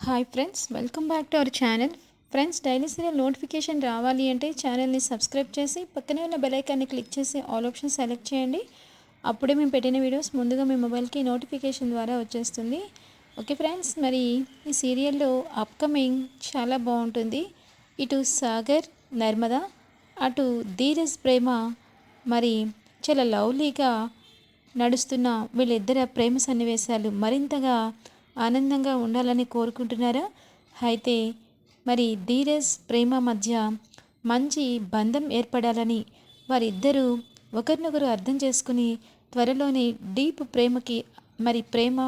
Hi friends welcome back to our channel friends daily serial notification రావాలి అంటే ఛానల్ని subscribe చేసి పక్కనే ఉన్న బెలైకాన్ని క్లిక్ చేసి ఆల్ ఆప్షన్ సెలెక్ట్ చేయండి. అప్పుడే మేము పెట్టిన వీడియోస్ ముందుగా మీ మొబైల్కి నోటిఫికేషన్ ద్వారా వచ్చేస్తుంది. ఓకే ఫ్రెండ్స్ మరి ఈ సీరియల్లో అప్కమింగ్ చాలా బాగుంటుంది. ఇటు సాగర్ నర్మదా అటు ధీరజ్ ప్రేమ మరి చాలా లవ్లీగా నడుస్తున్న వీళ్ళిద్దరి ప్రేమ సన్నివేశాలు మరింతగా ఆనందంగా ఉండాలని కోరుకుంటున్నారా? అయితే మరి ధీరజ్ ప్రేమ మధ్య మంచి బంధం ఏర్పడాలని వారిద్దరూ ఒకరినొకరు అర్థం చేసుకుని త్వరలోనే డీప్ ప్రేమకి మరి ప్రేమ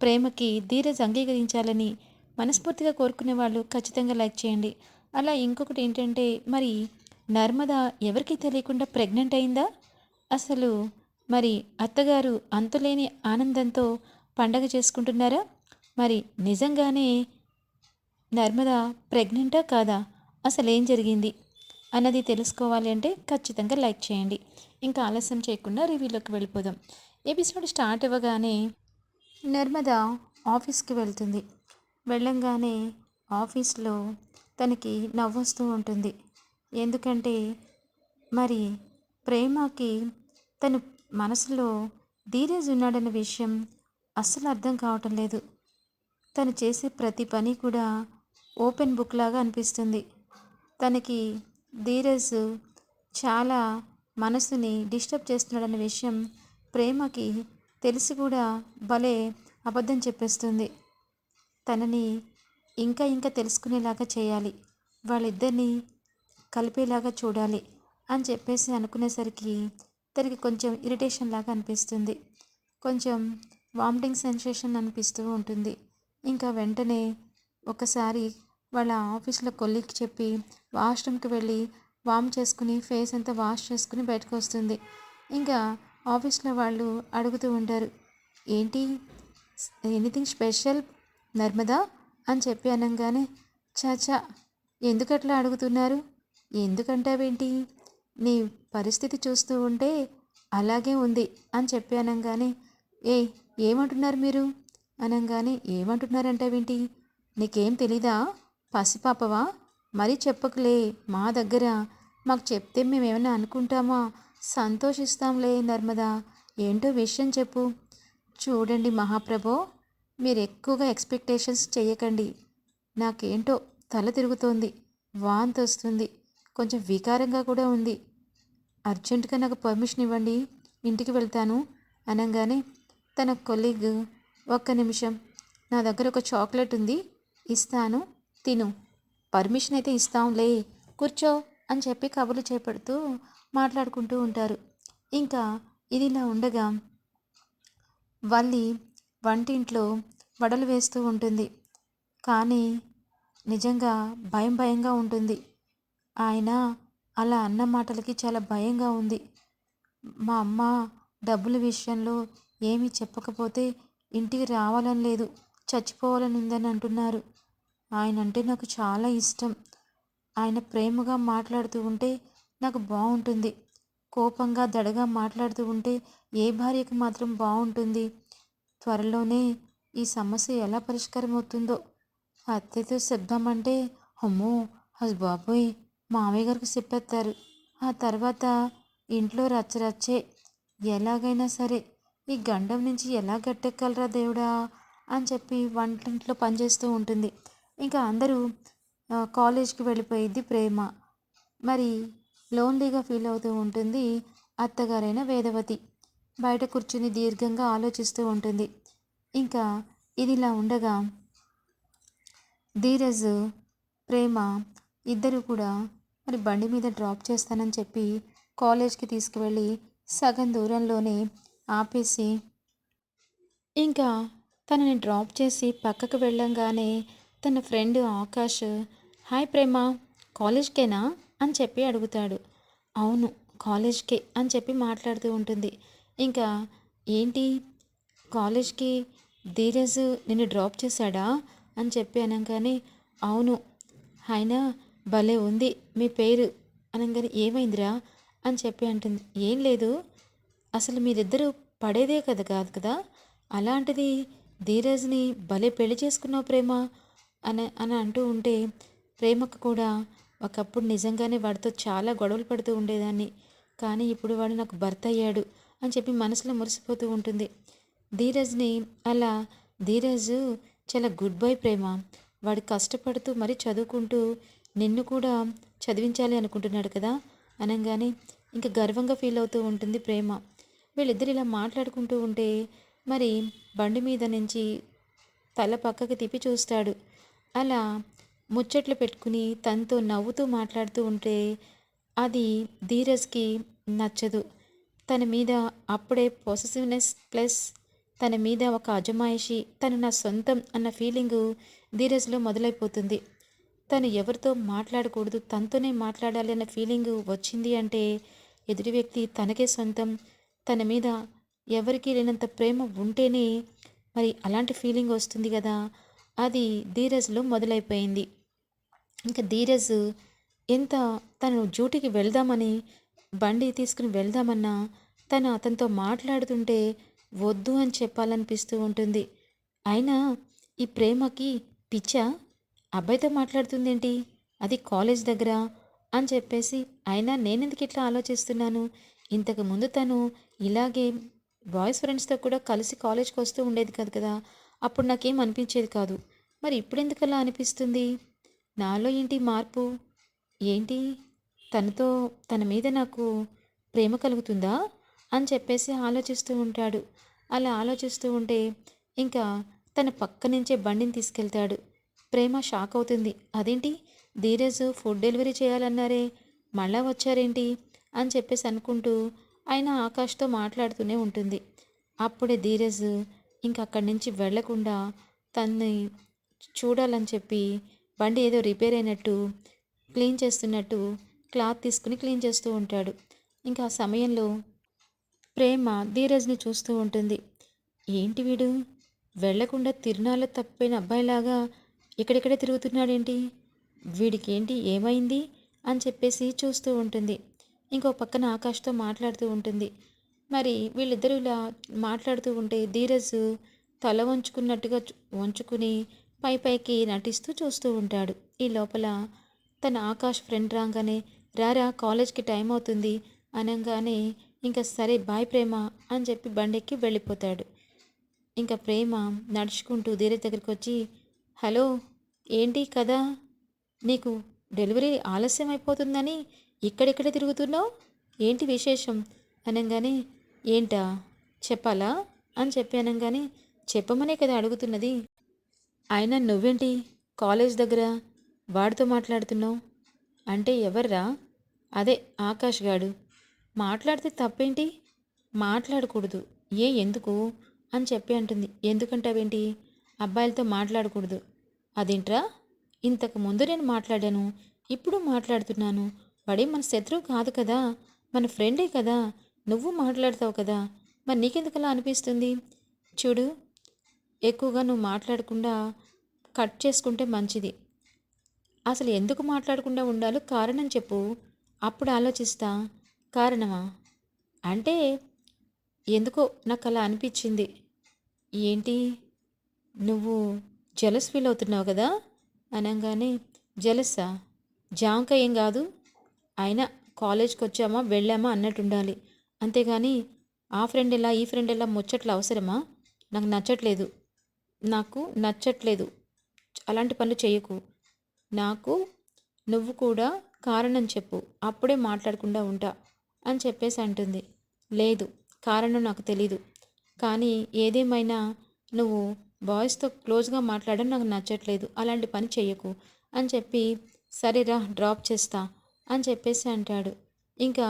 ప్రేమకి ధీరజ్ అంగీకరించాలని మనస్ఫూర్తిగా కోరుకునే వాళ్ళు ఖచ్చితంగా లైక్ చేయండి. అలా ఇంకొకటి ఏంటంటే మరి నర్మద ఎవరికి తెలియకుండా ప్రెగ్నెంట్ అయిందా? అసలు మరి అత్తగారు అంతులేని ఆనందంతో పండగ చేసుకుంటున్నారా? మరి నిజంగానే నర్మద ప్రెగ్నెంటా కాదా? అసలేం జరిగింది? అన్నది తెలుసుకోవాలి అంటే ఖచ్చితంగా లైక్ చేయండి. ఇంకా ఆలస్యం చేయకుండా రివ్యూలోకి వెళ్ళిపోదాం. ఎపిసోడ్ స్టార్ట్ అవ్వగానే నర్మద ఆఫీస్కి వెళ్తుంది. వెళ్ళంగానే ఆఫీస్లో తనకి నవ్వొస్తూ ఉంటుంది. ఎందుకంటే మరి ప్రేమకి తను మనసులో ధీరజ్ ఉన్నాడన్న విషయం అస్సలు అర్థం కావటం లేదు. తను చేసే ప్రతి పని కూడా ఓపెన్ బుక్ లాగా అనిపిస్తుంది. తనకి ధీరజ్ చాలా మనసుని డిస్టర్బ్ చేస్తున్నాడన్న విషయం ప్రేమకి తెలిసి కూడా భలే అబద్ధం చెప్పేస్తుంది. తనని ఇంకా ఇంకా తెలుసుకునేలాగా చేయాలి. వాళ్ళిద్దరిని కలిపేలాగా చూడాలి అని చెప్పేసి అనుకునేసరికి తనకి కొంచెం ఇరిటేషన్ లాగా అనిపిస్తుంది. కొంచెం వామిటింగ్ సెన్సేషన్ అనిపిస్తూ ఉంటుంది. ఇంకా వెంటనే ఒకసారి వాళ్ళ ఆఫీస్లో కొల్లికి చెప్పి వాష్రూమ్కి వెళ్ళి వామ్ చేసుకుని ఫేస్ అంతా వాష్ చేసుకుని బయటకు వస్తుంది. ఇంకా ఆఫీస్లో వాళ్ళు అడుగుతూ ఉంటారు ఏంటి? Anything special? నర్మదా? అని చెప్పి అనగానే చాచా ఎందుకట్లా అడుగుతున్నారు? ఎందుకంటావేంటి? నీ పరిస్థితి చూస్తూ ఉంటే అలాగే ఉంది అని చెప్పి అనగానే ఏ ఏమంటున్నారు మీరు? అనగానే ఏమంటున్నారంటావేంటి నీకేం తెలీదా? పసిపాపవా? మరీ చెప్పకులే మా దగ్గర. మాకు చెప్తే మేము ఏమైనా అనుకుంటామా? సంతోషిస్తాంలే నర్మదా. ఏంటో విషయం చెప్పు. చూడండి మహాప్రభో మీరు ఎక్కువగా ఎక్స్పెక్టేషన్స్ చేయకండి నాకేంటో తల తిరుగుతోంది వాంతి వస్తుంది కొంచెం వికారంగా కూడా ఉంది. అర్జెంటుగా నాకు పర్మిషన్ ఇవ్వండి ఇంటికి వెళ్తాను. అనగానే తన కొలీగ్ ఒక్క నిమిషం. నా దగ్గర ఒక చాక్లెట్ ఉంది. ఇస్తాను. తిను. పర్మిషన్ అయితే ఇస్తాంలే. కూర్చో అని చెప్పి కబుర్లు చేపడుతూ మాట్లాడుకుంటూ ఉంటారు. ఇంకా ఇది ఇలా ఉండగా వల్లి వంటింట్లో వడలు వేస్తూ ఉంటుంది. కానీ నిజంగా భయం భయంగా ఉంటుంది. ఆయన అలా అన్న మాటలకి చాలా భయంగా ఉంది. మా అమ్మ డబ్బుల విషయంలో ఏమీ చెప్పకపోతే ఇంటికి రావాలని లేదు. చచ్చిపోవాలని ఉందని అంటున్నారు. ఆయన అంటే నాకు చాలా ఇష్టం. ఆయన ప్రేమగా మాట్లాడుతూ ఉంటే నాకు బాగుంటుంది. కోపంగా దడగా మాట్లాడుతూ ఉంటే ఏ భార్యకు మాత్రం బాగుంటుంది? త్వరలోనే ఈ సమస్య ఎలా పరిష్కారం అవుతుందో అత్తయ్యతో చెప్దామంటే అమ్మో అది బాబోయ్ మామయ్య గారికి చెప్పేస్తారు. ఆ తర్వాత ఇంట్లో రచ్చరచ్చే. ఎలాగైనా సరే ఈ గండం నుంచి ఎలా గట్టెక్కలరా దేవుడా? అని చెప్పి వంటింట్లో పనిచేస్తూ ఉంటుంది. ఇంకా అందరూ కాలేజ్కి వెళ్ళిపోయింది ప్రేమ. మరి లోన్లీగా ఫీల్ అవుతూ ఉంటుంది అత్తగారైన వేదవతి. బయట కూర్చుని దీర్ఘంగా ఆలోచిస్తూ ఉంటుంది. ఇంకా ఇదిలా ఉండగా ధీరజ్ ప్రేమ ఇద్దరు కూడా మరి బండి మీద డ్రాప్ చేస్తానని చెప్పి కాలేజ్కి తీసుకువెళ్ళి సగం దూరంలోనే ఆపేసి ఇంకా తనని డ్రాప్ చేసి పక్కకు వెళ్ళంగానే తన ఫ్రెండ్ ఆకాష్ హాయ్ ప్రేమ కాలేజ్కేనా? అని చెప్పి అడుగుతాడు. అవును కాలేజ్కే అని చెప్పి మాట్లాడుతూ ఉంటుంది. ఇంకా ఏంటి? కాలేజ్కి ధీరజ్ నిన్ను డ్రాప్ చేశాడా? అని చెప్పి అనగానే అవును. ఆయన భలే ఉంది మీ పేరు అనగానే ఏమైందిరా? అని చెప్పి అంటుంది. ఏం లేదు అసలు మీరిద్దరూ పడేదే కదా కాదు కదా? అలాంటిది ధీరజ్ని భలే పెళ్ళి చేసుకున్నావు ప్రేమ అని అని అంటూ ఉంటే ప్రేమకు కూడా ఒకప్పుడు నిజంగానే వాడితో చాలా గొడవలు పడుతూ ఉండేదాన్ని. కానీ ఇప్పుడు వాడు నాకు భర్త అయ్యాడు అని చెప్పి మనసులో మురిసిపోతూ ఉంటుంది. ధీరజ్ని అలా ధీరజ్ చాలా గుడ్ బాయ్ ప్రేమ. వాడు కష్టపడుతూ మరీ చదువుకుంటూ నిన్ను కూడా చదివించాలి అనుకుంటున్నాడు కదా? అనగానే ఇంకా గర్వంగా ఫీల్ అవుతూ ఉంటుంది ప్రేమ. వీళ్ళిద్దరు ఇలా మాట్లాడుకుంటూ ఉంటే మరి బండి మీద నుంచి తల పక్కకి తిప్పి చూస్తాడు. అలా ముచ్చట్లు పెట్టుకుని తనతో నవ్వుతూ మాట్లాడుతూ ఉంటే అది ధీరజ్కి నచ్చదు. తన మీద అప్పుడే పొసెసివ్నెస్ ప్లస్ తన మీద ఒక అజమాయిషి తను నా సొంతం అన్న ఫీలింగు ధీరజ్లో మొదలైపోతుంది. తను ఎవరితో మాట్లాడకూడదు తనతోనే మాట్లాడాలి అన్న ఫీలింగ్ వచ్చింది అంటే ఎదుటి వ్యక్తి తనకే సొంతం తన మీద ఎవరికి లేనంత ప్రేమ ఉంటేనే మరి అలాంటి ఫీలింగ్ వస్తుంది కదా. అది ధీరజ్లో మొదలైపోయింది. ఇంకా ధీరజ్ ఎంత తను డ్యూటీకి వెళ్దామని బండి తీసుకుని వెళ్దామన్నా తను అతనితో మాట్లాడుతుంటే వద్దు అని చెప్పాలనిపిస్తూ ఉంటుంది. అయినా ఈ ప్రేమకి పిచ్చా? అబ్బాయితో మాట్లాడుతుందేంటి? అది కాలేజ్ దగ్గర అని చెప్పేసి అయినా నేనెందుకు ఇట్లా ఆలోచిస్తున్నాను? ఇంతకుముందు తను ఇలాగే బాయ్స్ ఫ్రెండ్స్తో కూడా కలిసి కాలేజ్కి వస్తూ ఉండేది కాదు కదా. అప్పుడు నాకేం అనిపించేది కాదు. మరి ఇప్పుడు ఎందుకు అలా అనిపిస్తుంది? నాలో ఏంటి మార్పు? ఏంటి? తనతో తన మీద నాకు ప్రేమ కలుగుతుందా? అని చెప్పేసి ఆలోచిస్తూ ఉంటాడు. అలా ఆలోచిస్తూ ఉంటే ఇంకా తన పక్క నుంచే బండిని తీసుకెళ్తాడు. ప్రేమ షాక్ అవుతుంది. అదేంటి? ధీరజ్ ఫుడ్ డెలివరీ చేయాలన్నారే. మళ్ళా వచ్చారేంటి? అని చెప్పేసి అనుకుంటూ ఆయన ఆకాష్తో మాట్లాడుతూనే ఉంటుంది. అప్పుడే ధీరజ్ ఇంక అక్కడి నుంచి వెళ్ళకుండా తన్ని చూడాలని చెప్పి బండి ఏదో రిపేర్ అయినట్టు క్లీన్ చేస్తున్నట్టు క్లాత్ తీసుకుని క్లీన్ చేస్తూ ఉంటాడు. ఇంకా ఆ సమయంలో ప్రేమ ధీరజ్ని చూస్తూ ఉంటుంది. ఏంటి వీడు? వెళ్ళకుండా తిరునాళ్ళ తప్పిన అబ్బాయిలాగా ఇక్కడిక్కడే తిరుగుతున్నాడేంటి? వీడికేంటి? ఏమైంది? అని చెప్పేసి చూస్తూ ఉంటుంది. ఇంకో పక్కన ఆకాష్తో మాట్లాడుతూ ఉంటుంది. మరి వీళ్ళిద్దరూ ఇలా మాట్లాడుతూ ఉంటే ధీరజ్ తల వంచుకున్నట్టుగా వంచుకుని పై పైకి నటిస్తూ చూస్తూ ఉంటాడు. ఈ లోపల తన ఆకాష్ ఫ్రెండ్ రాగానే రారా కాలేజ్కి టైం అవుతుంది అనగానే ఇంకా సరే బాయ్ ప్రేమ అని చెప్పి బండెక్కి వెళ్ళిపోతాడు. ఇంకా ప్రేమ నడుచుకుంటూ ధీరజ్ దగ్గరికి వచ్చి హలో ఏంటి కదా నీకు డెలివరీ ఆలస్యం అయిపోతుందని ఇక్కడెక్కడ తిరుగుతున్నావు? ఏంటి విశేషం? అనగానే ఏంటా? చెప్పాలా? అని చెప్పి అనగానే చెప్పమనే కదా అడుగుతున్నది. అయినా నువ్వేంటి? కాలేజ్ దగ్గర వాడితో మాట్లాడుతున్నావు? అంటే ఎవర్రా? అదే ఆకాష్ గాడు. మాట్లాడితే తప్పేంటి? మాట్లాడకూడదు. ఏ ఎందుకు? అని చెప్పి అంటుంది. ఎందుకంటావేంటి? అబ్బాయిలతో మాట్లాడకూడదు. అదేంట్రా? ఇంతకు ముందు నేను మాట్లాడాను ఇప్పుడు మాట్లాడుతున్నాను. వాడే మన శత్రువు కాదు కదా. మన ఫ్రెండే కదా. నువ్వు మాట్లాడతావు కదా. మరి నీకెందుకు అలా అనిపిస్తుంది? చూడు ఎక్కువగా నువ్వు మాట్లాడకుండా కట్ చేసుకుంటే మంచిది. అసలు ఎందుకు మాట్లాడకుండా ఉండాలో కారణం చెప్పు. అప్పుడు ఆలోచిస్తా. కారణమా? అంటే ఎందుకో నాకు అలా అనిపించింది. ఏంటి? నువ్వు జలస్ ఫీల్ అవుతున్నావు కదా? అనగానే జలసా జాంకాయ ఏం కాదు? అయినా కాలేజ్కి వచ్చామా వెళ్ళామా అన్నట్టు ఉండాలి అంతేగాని ఆ ఫ్రెండ్ ఎలా ఈ ఫ్రెండ్ ఎలా ముచ్చట్లు అవసరమా? నాకు నచ్చట్లేదు. నాకు నచ్చట్లేదు. అలాంటి పనులు చేయకు. నాకు నువ్వు కూడా కారణం చెప్పు. అప్పుడే మాట్లాడకుండా ఉంటా అని చెప్పేసి అంటుంది. లేదు. కారణం నాకు తెలీదు. కానీ ఏదేమైనా నువ్వు బాయ్స్తో క్లోజ్గా మాట్లాడడం నాకు నచ్చట్లేదు. అలాంటి పని చెయ్యకు అని చెప్పి సరేరా డ్రాప్ చేస్తా. అని చెప్పేసి అంటాడు. ఇంకా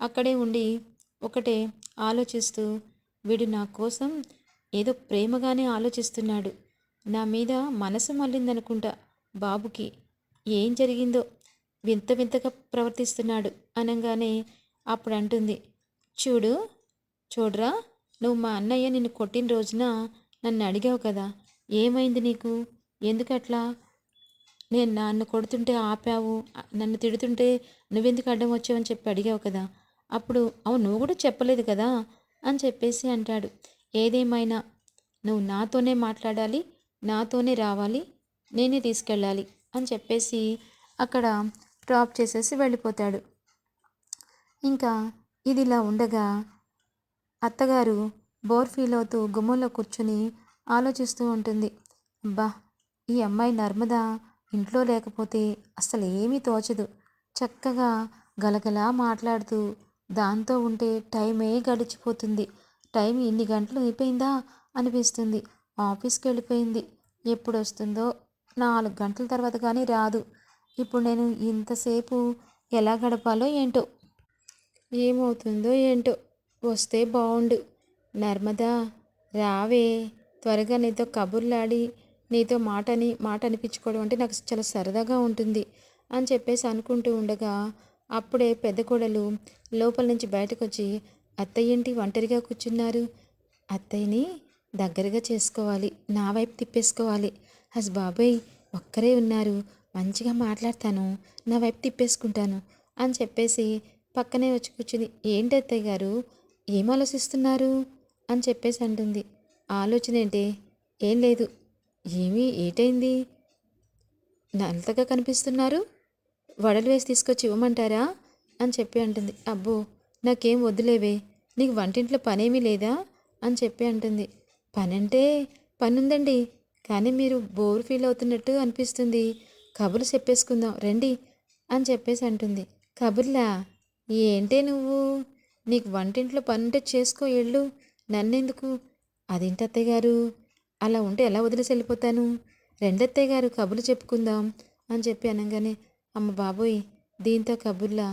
అక్కడే ఉండి ఒకటే ఆలోచిస్తూ వీడు నా కోసం ఏదో ప్రేమగానే ఆలోచిస్తున్నాడు. నా మీద మనసు మళ్ళిందనుకుంటా బాబుకి. ఏం జరిగిందో వింత వింతగా ప్రవర్తిస్తున్నాడు అనగానే అప్పుడు అంటుంది చూడు చూడరా నువ్వు మా అన్నయ్య నిన్ను కొట్టిన రోజున నన్ను అడిగావు కదా ఏమైంది నీకు? ఎందుకట్లా? నేను నన్ను కొడుతుంటే ఆపావు నన్ను తిడుతుంటే నువ్వెందుకు అడ్డం వచ్చావని చెప్పి అడిగావు కదా. అప్పుడు అవును నువ్వు కూడా చెప్పలేదు కదా అని చెప్పేసి అంటాడు. ఏదేమైనా నువ్వు నాతోనే మాట్లాడాలి నాతోనే రావాలి నేనే తీసుకెళ్ళాలి అని చెప్పేసి అక్కడ డ్రాప్ చేసేసి వెళ్ళిపోతాడు. ఇంకా ఇది ఇలా ఉండగా అత్తగారు బోర్ ఫీల్ అవుతూ గుమ్మంలో కూర్చుని ఆలోచిస్తూ ఉంటుంది. అబ్బా ఈ అమ్మాయి నర్మదా ఇంట్లో లేకపోతే అసలు ఏమీ తోచదు. చక్కగా గలగలా మాట్లాడుతూ దాంతో ఉంటే టైమే గడిచిపోతుంది. టైం ఇన్ని గంటలు అయిపోయిందా అనిపిస్తుంది. ఆఫీస్కి వెళ్ళిపోయింది. ఎప్పుడు వస్తుందో నాలుగు గంటల తర్వాత కానీ రాదు. ఇప్పుడు నేను ఇంతసేపు ఎలా గడపాలో ఏంటో. ఏమవుతుందో ఏంటో. వస్తే బాగుండు నర్మదా రావే. త్వరగా నీతో కబుర్లాడి నీతో మాటని మాట అనిపించుకోవడం అంటే నాకు చాలా సరదాగా ఉంటుంది అని చెప్పేసి అనుకుంటూ ఉండగా అప్పుడే పెద్ద కోడలు లోపల నుంచి బయటకు వచ్చి అత్తయ్య ఏంటి ఒంటరిగా కూర్చున్నారు? అత్తయ్యని దగ్గరగా చేసుకోవాలి నా వైపు తిప్పేసుకోవాలి. హస్ బాబాయ్ ఒక్కరే ఉన్నారు మంచిగా మాట్లాడతాను నా వైపు తిప్పేసుకుంటాను అని చెప్పేసి పక్కనే వచ్చి కూర్చుని ఏంటి అత్తయ్య గారు ఏం ఆలోచిస్తున్నారు? అని చెప్పేసి అంటుంది. ఆలోచన ఏంటి? ఏం లేదు ఏమీ ఏటైంది? నల్లగా కనిపిస్తున్నారు? వడలు వేసి తీసుకొచ్చి ఇవ్వమంటారా? అని చెప్పి అంటుంది. అబ్బో నాకేం వద్దులేవే నీకు వంటింట్లో పనేమీ లేదా? అని చెప్పి అంటుంది. పనంటే పనుందండి పని ఉందండి కానీ మీరు బోర్ ఫీల్ అవుతున్నట్టు అనిపిస్తుంది. కబుర్లు చెప్పేసుకుందాం రండి అని చెప్పేసి అంటుంది. కబుర్లా? ఏంటే నువ్వు? నీకు వంటింట్లో పని చేసుకో ఎళ్ళు. నన్నెందుకు? అదేంటి అత్తయ్య గారు? అలా ఉంటే ఎలా వదిలేసి వెళ్ళిపోతాను? రెండత్తయ్య గారు కబుర్లు చెప్పుకుందాం అని చెప్పి అనగానే అమ్మ బాబోయ్ దీంతో కబుర్లా?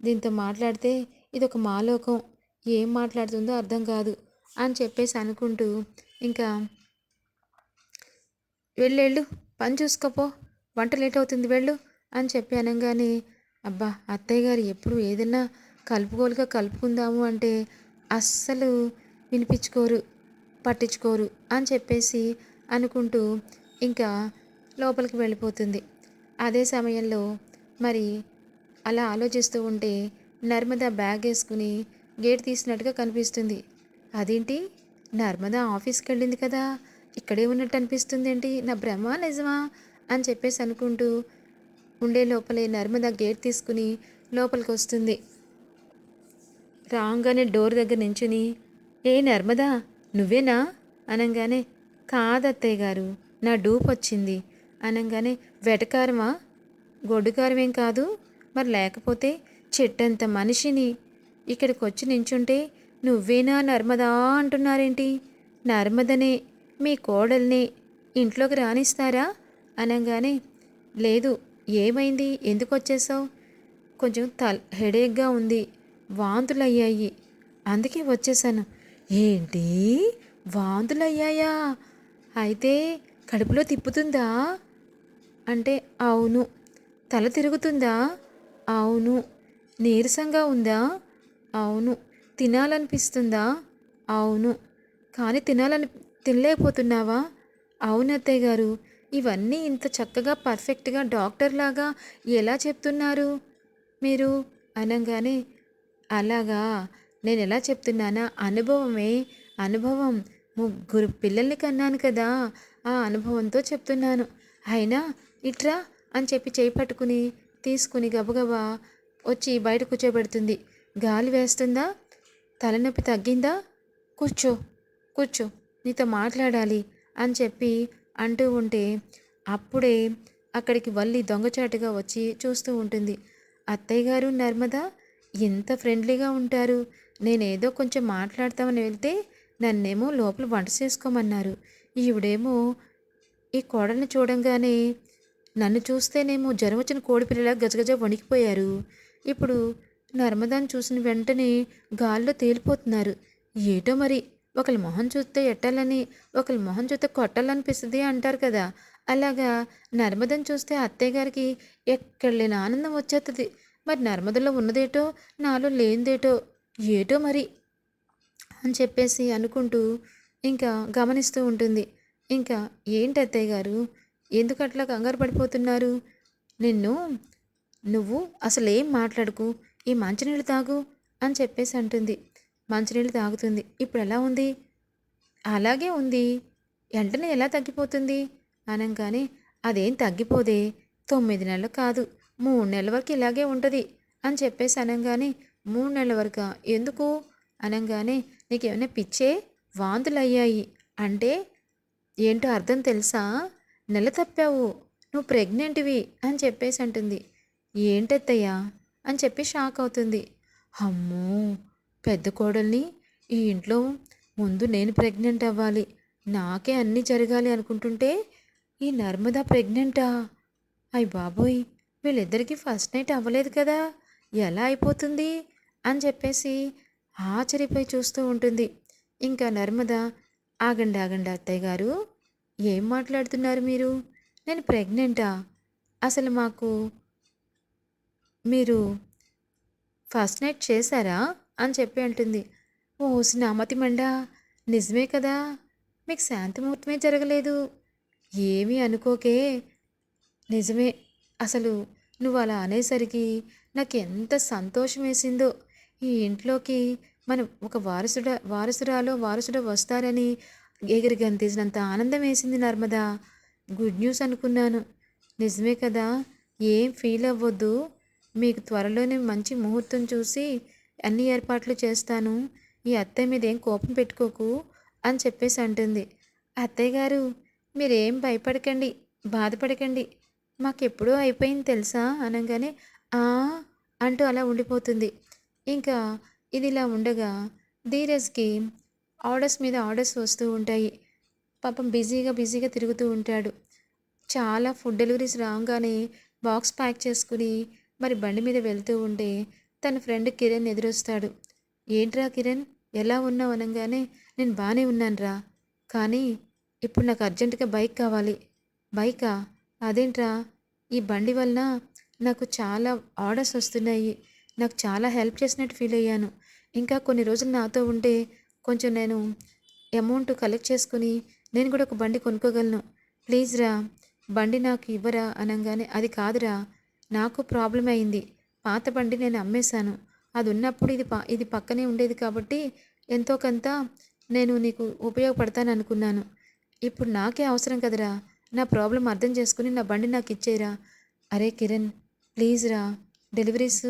దీంతో మాట్లాడితే ఇది ఒక మాలోకం. ఏం మాట్లాడుతుందో అర్థం కాదు అని చెప్పేసి అనుకుంటూ ఇంకా వెళ్ళేళ్ళు పని చూసుకోపో వంట లేట్ అవుతుంది వెళ్ళు అని చెప్పి అనగానే అబ్బా అత్తయ్య గారు ఎప్పుడు ఏదైనా కలుపుకోలుగా కలుపుకుందాము అంటే అస్సలు వినిపించుకోరు. పట్టించుకోరు అని చెప్పేసి అనుకుంటూ ఇంకా లోపలికి వెళ్ళిపోతుంది. అదే సమయంలో మరి అలా ఆలోచిస్తూ ఉంటే నర్మద బ్యాగ్ వేసుకుని గేట్ తీసినట్టుగా కనిపిస్తుంది. అదేంటి? నర్మద ఆఫీస్కి వెళ్ళింది కదా. ఇక్కడే ఉన్నట్టు అనిపిస్తుంది ఏంటి? నా భ్రమ నిజమా? అని చెప్పేసి అనుకుంటూ ఉండే లోపలే నర్మద గేట్ తీసుకుని లోపలికి వస్తుంది. రాగానే డోర్ దగ్గర నించుని ఏ నర్మదా నువ్వేనా? అనగానే కాదత్తయ్య గారు నా డూప్ వచ్చింది. అనగానే వెటకారమా? గొడ్డుకారమేం కాదు. మరి లేకపోతే చెట్టంత మనిషిని ఇక్కడికి వచ్చి నించుంటే నువ్వేనా నర్మదా అంటున్నారేంటి? నర్మదనే మీ కోడల్ని ఇంట్లోకి రానిస్తారా? అనగానే లేదు ఏమైంది? ఎందుకు వచ్చేసావు కొంచెం తల్ హెడేక్గా ఉంది. వాంతులు అయ్యాయి అందుకే వచ్చేసాను ఏంటి? వాంతులు అయ్యాయా అయితే కడుపులో తిప్పుతుందా? అంటే అవును. తల తిరుగుతుందా? అవును. నీరసంగా ఉందా? అవును. తినాలనిపిస్తుందా? అవును. కానీ తినాలని తినలేకపోతున్నావా? అవును అత్తయ్య గారు. ఇవన్నీ ఇంత చక్కగా పర్ఫెక్ట్గా డాక్టర్ లాగా ఎలా చెప్తున్నారు? మీరు? అనగానే అలాగా. నేను ఎలా చెప్తున్నానా? అనుభవమే అనుభవం. ముగ్గురు పిల్లల్ని కన్నాను కదా. ఆ అనుభవంతో చెప్తున్నాను. అయినా ఇట్రా అని చెప్పి చేయి పట్టుకుని తీసుకుని గబగబా వచ్చి బయట కూర్చోబెడుతుంది. గాలి వేస్తుందా? తలనొప్పి తగ్గిందా? కూర్చో కూర్చో నీతో మాట్లాడాలి అని చెప్పి అంటూ ఉంటే అప్పుడే అక్కడికి వల్లి దొంగచాటుగా వచ్చి చూస్తూ ఉంటుంది. అత్తయ్య గారు నర్మదా ఎంత ఫ్రెండ్లీగా ఉంటారు. నేనేదో కొంచెం మాట్లాడతామని వెళ్తే నన్నేమో లోపల వంట చేసుకోమన్నారు. ఈవిడేమో ఈ కోడల్ని చూడంగానే నన్ను చూస్తేనేమో జ్వరం వచ్చిన కోడిపిల్లలా గజగజ వణికిపోయారు. ఇప్పుడు నర్మదాన్ని చూసిన వెంటనే గాల్లో తేలిపోతున్నారు. ఏటో మరి? ఒకరి మొహం చూస్తే ఎట్టాలని ఒకరి మొహం చూస్తే కొట్టాలనిపిస్తుంది అంటారు కదా. అలాగా నర్మదను చూస్తే అత్తయ్య గారికి ఎక్కడ లేని ఆనందం వచ్చేస్తుంది మరి నర్మదలో ఉన్నదేటో నాలో లేనిదేటో ఏటో మరి అని చెప్పేసి అనుకుంటూ ఇంకా గమనిస్తూ ఉంటుంది. ఇంకా ఏంటి అత్తయ్య గారు? ఎందుకు అట్లా కంగారు పడిపోతున్నారు? నిన్ను నువ్వు అసలు ఏం మాట్లాడుకు? ఈ మంచినీళ్ళు తాగు అని చెప్పేసి అంటుంది. మంచినీళ్ళు తాగుతుంది. ఇప్పుడు ఎలా ఉంది? అలాగే ఉంది. వెంటనే ఎలా తగ్గిపోతుంది? అనగానే అదేం తగ్గిపోదే. తొమ్మిది నెలలు కాదు. మూడు నెలల వరకు ఇలాగే ఉంటుంది అని చెప్పేసి అనగానే మూడు నెలల వరకు. ఎందుకు? అనగానే నీకేమైనా పిచ్చే వాంతులు అయ్యాయి అంటే ఏంటో అర్థం తెలుసా? నెల తప్పావు. నువ్వు ప్రెగ్నెంట్వి అని చెప్పేసి అంటుంది. ఏంటత్తయ్యా? అని చెప్పి షాక్ అవుతుంది. అమ్మో! పెద్ద కోడల్ని ఈ ఇంట్లో ముందు నేను ప్రెగ్నెంట్ అవ్వాలి. నాకే అన్నీ జరగాలి అనుకుంటుంటే ఈ నర్మదా ప్రెగ్నెంటా? అయ్ బాబోయ్! వీళ్ళిద్దరికీ ఫస్ట్ నైట్ అవ్వలేదు కదా? ఎలా అయిపోతుంది? అని చెప్పేసి ఆశ్చర్యపోయి చూస్తూ ఉంటుంది. ఇంకా నర్మద ఆగండి ఆగండి అత్తయ్య గారు ఏం మాట్లాడుతున్నారు మీరు? నేను ప్రెగ్నెంటా? అసలు మాకు మీరు ఫస్ట్ నైట్ చేశారా? అని చెప్పి అంటుంది. ఓ నామతి మండా నిజమే కదా? మీకు శాంతిముహూర్తమే జరగలేదు. ఏమీ అనుకోకే. నిజమే అసలు నువ్వు అలా అనేసరికి నాకు ఎంత సంతోషం వేసిందో. ఈ ఇంట్లోకి మనం ఒక వారసుడ వారసురాలో వారసుడ వస్తారని ఎగిరి గంతేసినంత ఆనందం వేసింది నర్మదా. గుడ్ న్యూస్ అనుకున్నాను. నిజమే కదా ఏం ఫీల్ అవ్వద్దు. మీకు త్వరలోనే మంచి ముహూర్తం చూసి అన్ని ఏర్పాట్లు చేస్తాను. ఈ అత్తయ్య మీద ఏం కోపం పెట్టుకోకు అని చెప్పేసి అంటుంది. అత్తయ్య గారు మీరేం భయపడకండి బాధపడకండి. మాకెప్పుడూ అయిపోయింది తెలుసా? అనగానే ఆ అంటూ అలా ఉండిపోతుంది. ఇంకా ఇది ఇలా ఉండగా ధీరజ్కి ఆర్డర్స్ మీద ఆర్డర్స్ వస్తూ ఉంటాయి. పాపం బిజీగా బిజీగా తిరుగుతూ ఉంటాడు. చాలా ఫుడ్ డెలివరీస్ రాగానే బాక్స్ ప్యాక్ చేసుకుని మరి బండి మీద వెళ్తూ ఉంటే తన ఫ్రెండ్ కిరణ్ ఎదురొస్తాడు. ఏంట్రా కిరణ్ ఎలా ఉన్నావు? అనగానే నేను బాగానే ఉన్నానురా. కానీ ఇప్పుడు నాకు అర్జెంటుగా బైక్ కావాలి. బైకా? అదేంట్రా? ఈ బండి వలన నాకు చాలా ఆర్డర్స్ వస్తున్నాయి. నాకు చాలా హెల్ప్ చేసినట్టు ఫీల్ అయ్యాను. ఇంకా కొన్ని రోజులు నాతో ఉంటే కొంచెం నేను అమౌంట్ కలెక్ట్ చేసుకుని నేను కూడా ఒక బండి కొనుక్కోగలను. ప్లీజ్ రా బండి నాకు ఇవ్వరా అనగానే అది కాదురా నాకు ప్రాబ్లం అయింది పాత బండి నేను అమ్మేశాను అది ఉన్నప్పుడు ఇది ప ఇది పక్కనే ఉండేది కాబట్టి ఎంతో కొంత నేను నీకు ఉపయోగపడతాను అనుకున్నాను. ఇప్పుడు నాకే అవసరం కదరా నా ప్రాబ్లం అర్థం చేసుకుని నా బండి నాకు ఇచ్చేరా అరే కిరణ్ ప్లీజ్ రా డెలివరీస్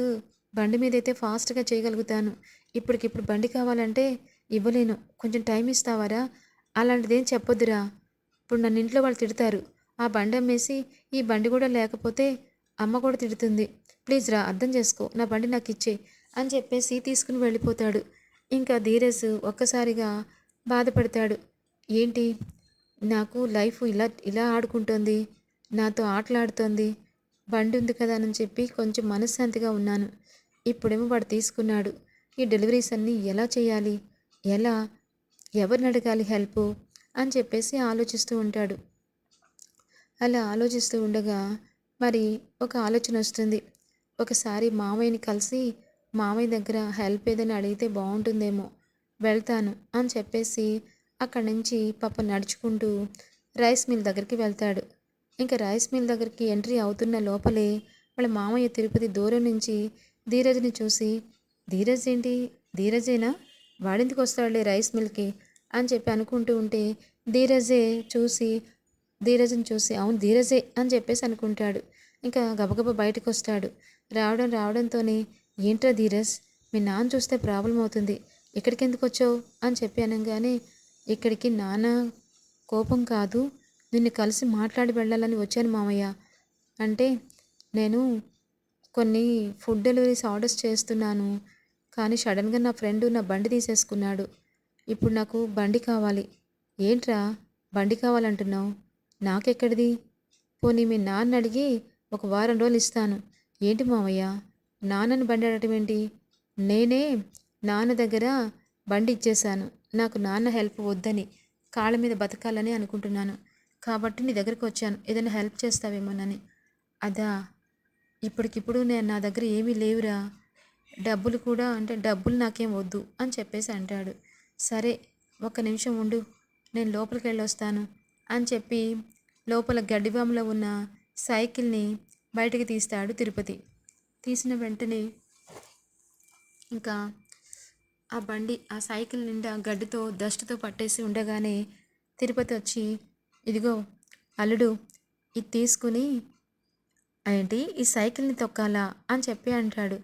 బండి మీద అయితే ఫాస్ట్గా చేయగలుగుతాను. ఇప్పటికిప్పుడు బండి కావాలంటే ఇవ్వలేను. కొంచెం టైం ఇస్తావారా? అలాంటిదేం చెప్పొద్దురా. ఇప్పుడు నన్ను ఇంట్లో వాళ్ళు తిడతారు. ఆ బండి అమ్మేసి ఈ బండి కూడా లేకపోతే అమ్మ కూడా తిడుతుంది. ప్లీజ్ రా అర్థం చేసుకో. నా బండి నాకు ఇచ్చే అని చెప్పేసి తీసుకుని వెళ్ళిపోతాడు. ఇంకా ధీరజ్ ఒక్కసారిగా బాధపడతాడు. ఏంటి? నాకు లైఫ్ ఇలా ఇలా ఆడుకుంటుంది. నాతో ఆటలాడుతోంది. బండి ఉంది కదా అని చెప్పి కొంచెం మనశ్శాంతిగా ఉన్నాను. ఇప్పుడేమో వాడు తీసుకున్నాడు. ఈ డెలివరీస్ అన్నీ ఎలా చేయాలి? ఎలా? ఎవరిని అడగాలి హెల్ప్? అని చెప్పేసి ఆలోచిస్తూ ఉంటాడు. అలా ఆలోచిస్తూ ఉండగా మరి ఒక ఆలోచన వస్తుంది. ఒకసారి మామయ్యని కలిసి మామయ్య దగ్గర హెల్ప్ ఏదైనా అడిగితే బాగుంటుందేమో వెళ్తాను అని చెప్పేసి అక్కడి నుంచి పాప నడుచుకుంటూ రైస్ మిల్ దగ్గరికి వెళ్తాడు. ఇంకా రైస్ మిల్ దగ్గరికి ఎంట్రీ అవుతున్న లోపలే వాళ్ళ మామయ్య తిరుపతి దూరం నుంచి ధీరజ్ని చూసి ధీరజ్ ఏంటి? ధీరజేనా? వాడెందుకు వస్తాడులే రైస్ మిల్కి అని చెప్పి అనుకుంటూ ఉంటే ధీరజే చూసి ధీరజ్ని చూసి అవును ధీరజే అని చెప్పేసి అనుకుంటాడు. ఇంకా గబగబ బయటకు వస్తాడు రావడం రావడంతోనే ఏంట్రా ధీరజ్? మీ నాన్న చూస్తే ప్రాబ్లం అవుతుంది. ఇక్కడికి ఎందుకు వచ్చావు? అని చెప్పి అనగానే ఇక్కడికి నాన్న కోపం కాదు. నిన్ను కలిసి మాట్లాడి వెళ్ళాలని వచ్చాను మామయ్య. అంటే నేను కొన్ని ఫుడ్ డెలివరీస్ ఆర్డర్స్ చేస్తున్నాను. కానీ సడన్గా నా ఫ్రెండ్ నా బండి తీసేసుకున్నాడు. ఇప్పుడు నాకు బండి కావాలి. ఏంట్రా? బండి కావాలంటున్నావు? నాకెక్కడిది? పోనీ మీ నాన్న అడిగి ఒక వారం రోజులు ఇస్తాను. ఏంటి మామయ్య నాన్నని బండి అడగటం ఏంటి? నేనే నాన్న దగ్గర బండి ఇచ్చేశాను. నాకు నాన్న హెల్ప్ వద్దని కాళ్ళ మీద బతకాలని అనుకుంటున్నాను. కాబట్టి నీ దగ్గరికి వచ్చాను. ఏదైనా హెల్ప్ చేస్తావేమోనని. అదా ఇప్పటికిప్పుడు నేను నా దగ్గర ఏమీ లేవురా. డబ్బులు కూడా అంటే డబ్బులు నాకేం వద్దు అని చెప్పేసి అంటాడు. సరే ఒక్క నిమిషం ఉండు నేను లోపలికి వెళ్ళొస్తాను అని చెప్పి లోపల గడ్డిబాములో ఉన్న సైకిల్ని బయటికి తీస్తాడు తిరుపతి. తీసిన వెంటనే ఇంకా ఆ బండి ఆ సైకిల్ నిండా గడ్డితో డస్ట్తో పట్టేసి ఉండగానే తిరుపతి వచ్చి ఇదిగో అల్లుడు ఇది తీసుకుని ఏంటి? ఈ సైకిల్ని తొక్కాలా? అని చెప్పి అంటాడు.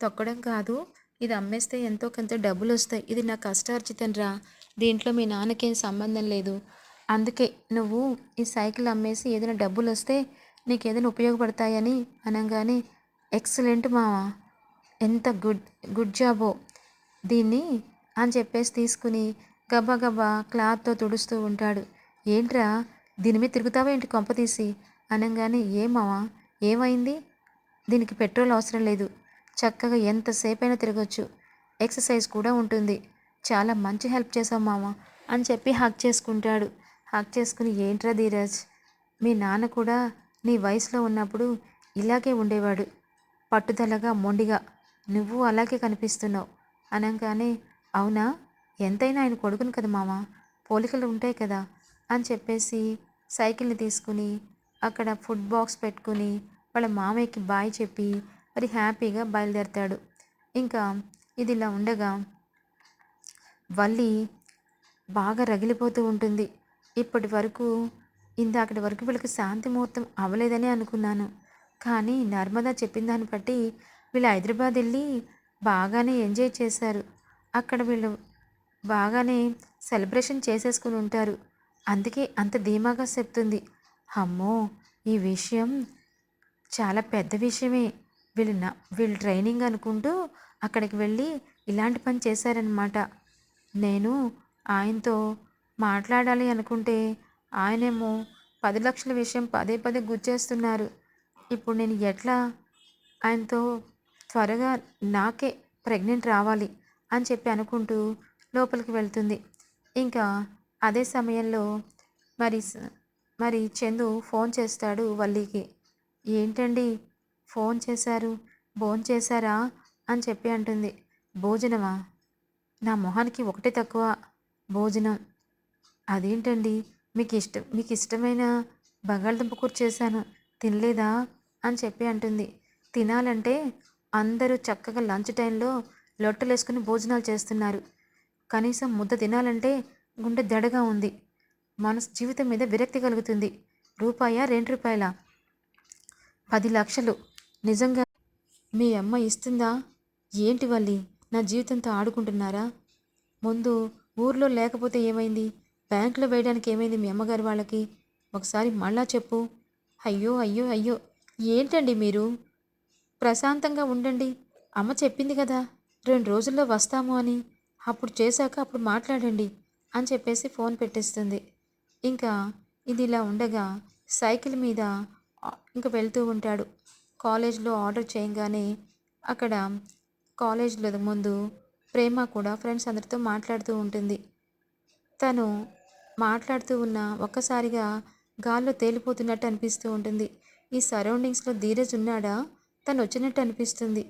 తొక్కడం కాదు ఇది అమ్మేస్తే ఎంతో కొంత డబ్బులు వస్తాయి ఇది నా కష్టార్జితంరా. దీంట్లో మీ నాన్నకేం సంబంధం లేదు. అందుకే నువ్వు ఈ సైకిల్ అమ్మేసి ఏదైనా డబ్బులు వస్తే నీకు ఏదైనా ఉపయోగపడతాయని అనగానే ఎక్సలెంట్ మావా! ఎంత గుడ్ గుడ్ జాబో! దీన్ని అని చెప్పేసి తీసుకుని గబా గబా క్లాత్తో తుడుస్తూ ఉంటాడు. ఏంట్రా? దీని మీద తిరుగుతావా ఏంటి కొంప తీసి? అనగానే ఏమావా ఏమైంది? దీనికి పెట్రోల్ అవసరం లేదు. చక్కగా ఎంతసేపైనా తిరగచ్చు. ఎక్సర్సైజ్ కూడా ఉంటుంది. చాలా మంచి హెల్ప్ చేసాం మామ అని చెప్పి హక్ చేసుకుంటాడు. హక్ చేసుకుని ఏంట్రా ధీరజ్? మీ నాన్న కూడా నీ వయసులో ఉన్నప్పుడు ఇలాగే ఉండేవాడు. పట్టుదలగా మొండిగా. నువ్వు అలాగే కనిపిస్తున్నావు. అనగానే అవునా? ఎంతైనా ఆయన కొడుకును కదా మామ. పోలికలు ఉంటాయి కదా అని చెప్పేసి సైకిల్ని తీసుకుని అక్కడ ఫుడ్ బాక్స్ పెట్టుకుని వాళ్ళ మామయ్యకి బాయ్ చెప్పి మరి హ్యాపీగా బయలుదేరతాడు. ఇంకా ఇది ఇలా ఉండగా వల్లి బాగా రగిలిపోతూ ఉంటుంది. ఇప్పటి వరకు ఇందాకటి వరకు వీళ్ళకి శాంతి ముహూర్తం అవ్వలేదని అనుకున్నాను. కానీ నర్మదా చెప్పిన దాన్ని బట్టి వీళ్ళు హైదరాబాద్ వెళ్ళి బాగానే ఎంజాయ్ చేశారు. అక్కడ వీళ్ళు బాగానే సెలబ్రేషన్ చేసేసుకుని ఉంటారు. అందుకే అంత ధీమాగా చెప్తుంది. అమ్మో ఈ విషయం చాలా పెద్ద విషయమే. వీళ్ళు నా వీళ్ళు ట్రైనింగ్ అనుకుంటూ అక్కడికి వెళ్ళి ఇలాంటి పని చేశారనమాట నేను ఆయనతో మాట్లాడాలి అనుకుంటే ఆయనేమో పది లక్షల విషయం పదే పదే గుర్చేస్తున్నారు ఇప్పుడు నేను ఎట్లా ఆయనతో త్వరగా నాకే ప్రెగ్నెంట్ రావాలి అని చెప్పి అనుకుంటూ లోపలికి వెళ్తుంది. ఇంకా అదే సమయంలో మరి స- మరి చందు ఫోన్ చేస్తాడు వల్లీకి. ఏంటండి? ఫోన్ చేశారు. భోజనం చేశారా? అని చెప్పి అంటుంది. భోజనమా? నా మొహానికి ఒకటే తక్కువ. భోజనం. అదేంటండి? మీకు ఇష్టం మీకు ఇష్టమైన బంగాళదుంప కూర చేశాను. తినలేదా? అని చెప్పి అంటుంది. తినాలంటే అందరూ చక్కగా లంచ్ టైంలో లొట్టలు వేసుకుని భోజనాలు చేస్తున్నారు. కనీసం ముద్ద తినాలంటే గుండె దడగా ఉంది. మనసు జీవితం మీద విరక్తి కలుగుతుంది. రూపాయ? రెండు రూపాయల? పది లక్షలు. నిజంగా మీ అమ్మ ఇస్తుందా? ఏంటి వల్లి? నా జీవితంతో ఆడుకుంటున్నారా? ముందు ఊర్లో లేకపోతే ఏమైంది? బ్యాంకులో వేయడానికి ఏమైంది మీ అమ్మగారి వాళ్ళకి? ఒకసారి మళ్ళా చెప్పు. అయ్యో అయ్యో అయ్యో. ఏంటండి మీరు? ప్రశాంతంగా ఉండండి. అమ్మ చెప్పింది కదా రెండు రోజుల్లో వస్తాము అని. అప్పుడు చేశాక అప్పుడు మాట్లాడండి అని చెప్పేసి ఫోన్ పెట్టేస్తుంది. ఇంకా ఇది ఇలా ఉండగా సైకిల్ మీద ఇంకా వెళ్తూ ఉంటాడు. కాలేజ్లో ఆర్డర్ చేయగానే అక్కడ కాలేజ్లో ముందు ప్రేమ కూడా ఫ్రెండ్స్ అందరితో మాట్లాడుతూ ఉంటుంది. తను మాట్లాడుతూ ఉన్న ఒక్కసారిగా గాల్లో తేలిపోతున్నట్టు అనిపిస్తూ ఉంటుంది. ఈ సరౌండింగ్స్లో ధీరజ్ ఉన్నాడా? తను వచ్చినట్టు అనిపిస్తుంది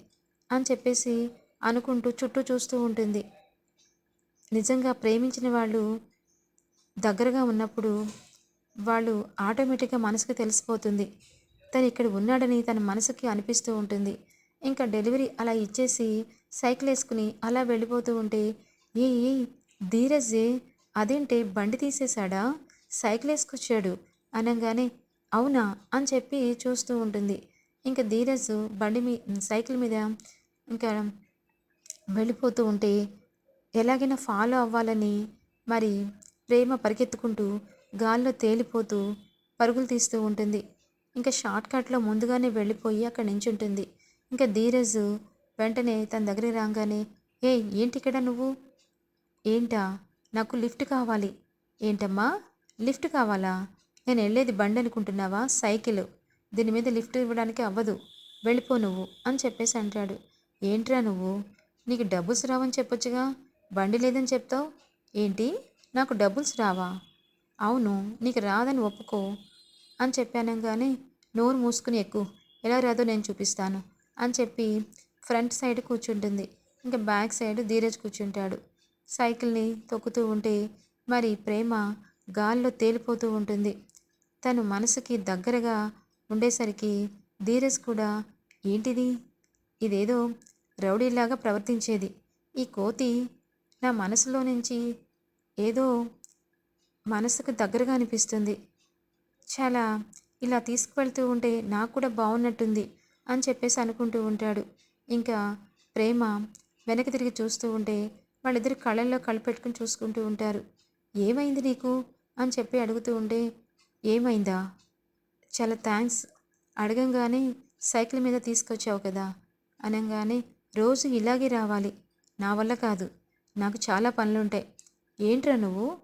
అని చెప్పేసి అనుకుంటూ చుట్టూ చూస్తూ ఉంటుంది. నిజంగా ప్రేమించిన వాళ్ళు దగ్గరగా ఉన్నప్పుడు వాళ్ళు ఆటోమేటిక్గా మనసుకు తెలిసిపోతుంది. తను ఇక్కడ ఉన్నాడని తన మనసుకి అనిపిస్తూ ఉంటుంది. ఇంకా డెలివరీ అలా ఇచ్చేసి సైకిల్ వేసుకుని అలా వెళ్ళిపోతూ ఉంటే ఏ ధీరజ్ ధీరజే అదేంటే బండి తీసేశాడా? సైకిల్ వేసుకొచ్చాడు. అనగానే అవునా? అని చెప్పి చూస్తూ ఉంటుంది. ఇంకా ధీరజ్ బండి మీ సైకిల్ మీద ఇంకా వెళ్ళిపోతూ ఉంటే ఎలాగైనా ఫాలో అవ్వాలని మరి ప్రేమ పరిగెత్తుకుంటూ గాల్లో తేలిపోతూ పరుగులు తీస్తూ ఉంటుంది. ఇంకా షార్ట్ కట్లో ముందుగానే వెళ్ళిపోయి అక్కడ నించుంటుంది. ఇంకా ధీరజ్ వెంటనే తన దగ్గరికి రాగానే ఏ ఏంటి ఇక్కడ నువ్వు? ఏంటా? నాకు లిఫ్ట్ కావాలి. ఏంటమ్మా? లిఫ్ట్ కావాలా? నేను వెళ్ళేది బండి అనుకుంటున్నావా? సైకిల్. దీని మీద లిఫ్ట్ ఇవ్వడానికి అవ్వదు. వెళ్ళిపో నువ్వు అని చెప్పేసి అంటాడు. ఏంట్రా నువ్వు? నీకు డబ్బుల్స్ రావని చెప్పొచ్చుగా? బండి లేదని చెప్తావు? ఏంటి? నాకు డబ్బుల్స్ రావా? అవును నీకు రాదని ఒప్పుకో అని చెప్పాను కానీ నోరు మూసుకుని ఎక్కు. ఎలా రాదో నేను చూపిస్తాను అని చెప్పి ఫ్రంట్ సైడ్ కూర్చుంటుంది. ఇంకా బ్యాక్ సైడ్ ధీరజ్ కూర్చుంటాడు. సైకిల్ని తొక్కుతూ ఉంటే మరి ప్రేమ గాల్లో తేలిపోతూ ఉంటుంది. తను మనసుకి దగ్గరగా ఉండేసరికి ధీరజ్ కూడా ఏంటిది? ఇదేదో రౌడీలాగా ప్రవర్తించేది. ఈ కోతి నా మనసులో నుంచి ఏదో మనసుకు దగ్గరగా అనిపిస్తుంది. చాలా ఇలా తీసుకువెళ్తూ ఉంటే నాకు కూడా బాగున్నట్టుంది అని చెప్పేసి అనుకుంటూ ఉంటాడు. ఇంకా ప్రేమ వెనక్కి తిరిగి చూస్తూ ఉంటే వాళ్ళిద్దరు కళ్ళల్లో కళ్ళు పెట్టుకుని చూసుకుంటూ ఉంటారు. ఏమైంది నీకు? అని చెప్పి అడుగుతూ ఉంటే ఏమైందా? చాలా థ్యాంక్స్. అడగంగానే సైకిల్ మీద తీసుకొచ్చావు కదా? అనగానే రోజు ఇలాగే రావాలి. నా వల్ల కాదు. నాకు చాలా పనులుంటాయి. ఏంట్రా నువ్వు?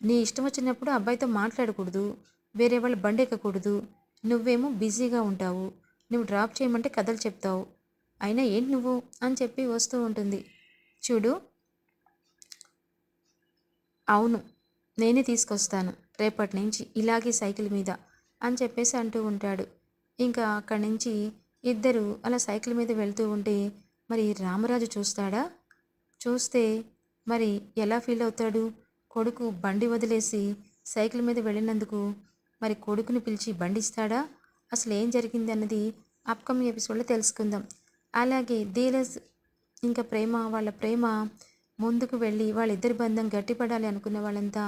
నీ ఇష్టం వచ్చినప్పుడు అబ్బాయితో మాట్లాడకూడదు వేరే వాళ్ళు బండి ఎక్కకూడదు నువ్వేమో బిజీగా ఉంటావు నువ్వు డ్రాప్ చేయమంటే కథలు చెప్తావు అయినా ఏంటి నువ్వు అని చెప్పి వస్తూ ఉంటుంది. చూడు. అవును నేనే తీసుకొస్తాను రేపటి నుంచి ఇలాగే సైకిల్ మీద అని చెప్పేసి అంటూ ఉంటాడు. ఇంకా అక్కడి నుంచి ఇద్దరు అలా సైకిల్ మీద వెళ్తూ ఉంటే మరి రామరాజు చూస్తాడా? చూస్తే మరి ఎలా ఫీల్ అవుతాడు? కొడుకు బండి వదిలేసి సైకిల్ మీద వెళ్ళినందుకు మరి కొడుకుని పిలిచి బండి ఇస్తాడా అసలు ఏం జరిగింది అన్నది అప్కమింగ్ ఎపిసోడ్లో తెలుసుకుందాం. అలాగే ధీరజ్ ఇంకా ప్రేమ వాళ్ళ ప్రేమ ముందుకు వెళ్ళి వాళ్ళిద్దరి బంధం గట్టిపడాలి అనుకున్న వాళ్ళంతా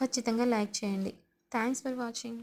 ఖచ్చితంగా లైక్ చేయండి. Thanks for watching